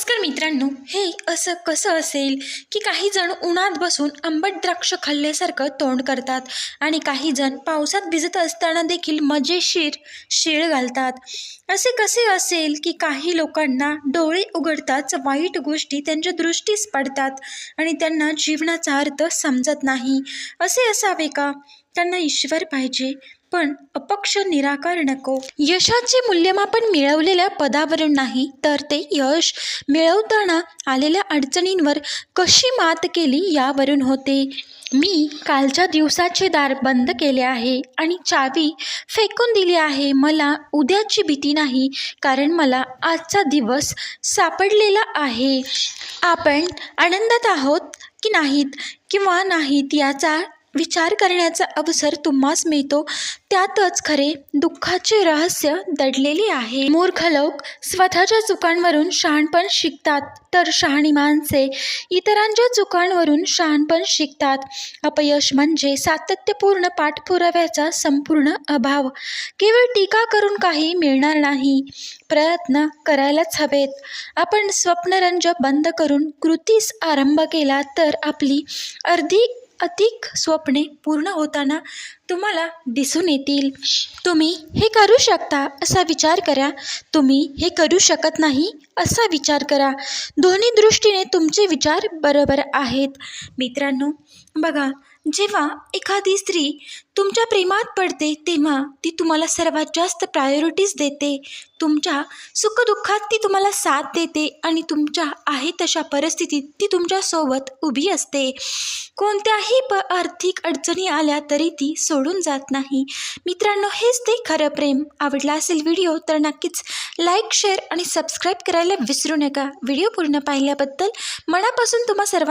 नमस्कार मित्रांनो हे असं कसं असेल की काही जण उन्हात बसून आंबट द्राक्ष खाल्ल्यासारखं तोंड करतात आणि काही जण पावसात भिजत असताना देखील मजेशीर शेळ घालतात. असे कसे असेल की काही लोकांना डोळे उघडताच वाईट गोष्टी त्यांच्या दृष्टीस पडतात आणि त्यांना जीवनाचा अर्थ समजत नाही. असे असावे का? त्यांना ईश्वर पाहिजे. पण अपक्ष निराकार नको. यशाचे मूल्यमापन मिळवलेल्या पदावरून नाही तर ते यश मिळवताना आलेल्या अडचणींवर कशी मात केली यावरून होते. मी कालच्या दिवसाचे दार बंद केले आहे आणि चावी फेकून दिली आहे. मला उद्याची भीती नाही कारण मला आजचा दिवस सापडलेला आहे. आपण आनंदात आहोत की नाहीत किंवा नाहीत याचा विचार करण्याचा अवसर तुम्हास मिळतो. त्यातच खरे दुःखाचे रहस्य दडलेले आहे. मूर्ख लोक स्वतःच्या चुकांवरून शहाणपण शिकतात तर शहाणी माणसे इतरांच्या चुकांवरून शहाणपण शिकतात. अपयश म्हणजे सातत्यपूर्ण पाठपुराव्याचा संपूर्ण अभाव. केवळ टीका करून काही मिळणार नाही. प्रयत्न करायलाच हवेत. आपण स्वप्नरंजक बंद करून कृतीस आरंभ केला तर आपली अर्धी अधिक स्वप्ने पूर्ण होताना तुम्हाला दिसून येतील. तुम्ही हे करू शकता असा विचार करा. तुम्ही हे करू शकत नाही असा विचार करा. दोन्ही दृष्टीने तुमचे विचार बरोबर आहेत. मित्रांनो बघा जेव्हा एखादी स्त्री तुमच्या प्रेमात पडते तेव्हा ती तुम्हाला सर्वात जास्त प्रायोरिटीज देते. तुमच्या सुखदुःखात ती तुम्हाला साथ देते आणि तुमच्या आहे तशा परिस्थितीत ती तुमच्यासोबत उभी असते. कोणत्याही प आर्थिक अडचणी आल्या तरी ती सोडून जात नाही. मित्रांनो हेच ते खरं प्रेम. आवडला असेल व्हिडिओ तर नक्कीच लाईक शेअर आणि सबस्क्राईब करायला विसरू नका. व्हिडिओ पूर्ण पाहिल्याबद्दल मनापासून तुम्हा सर्व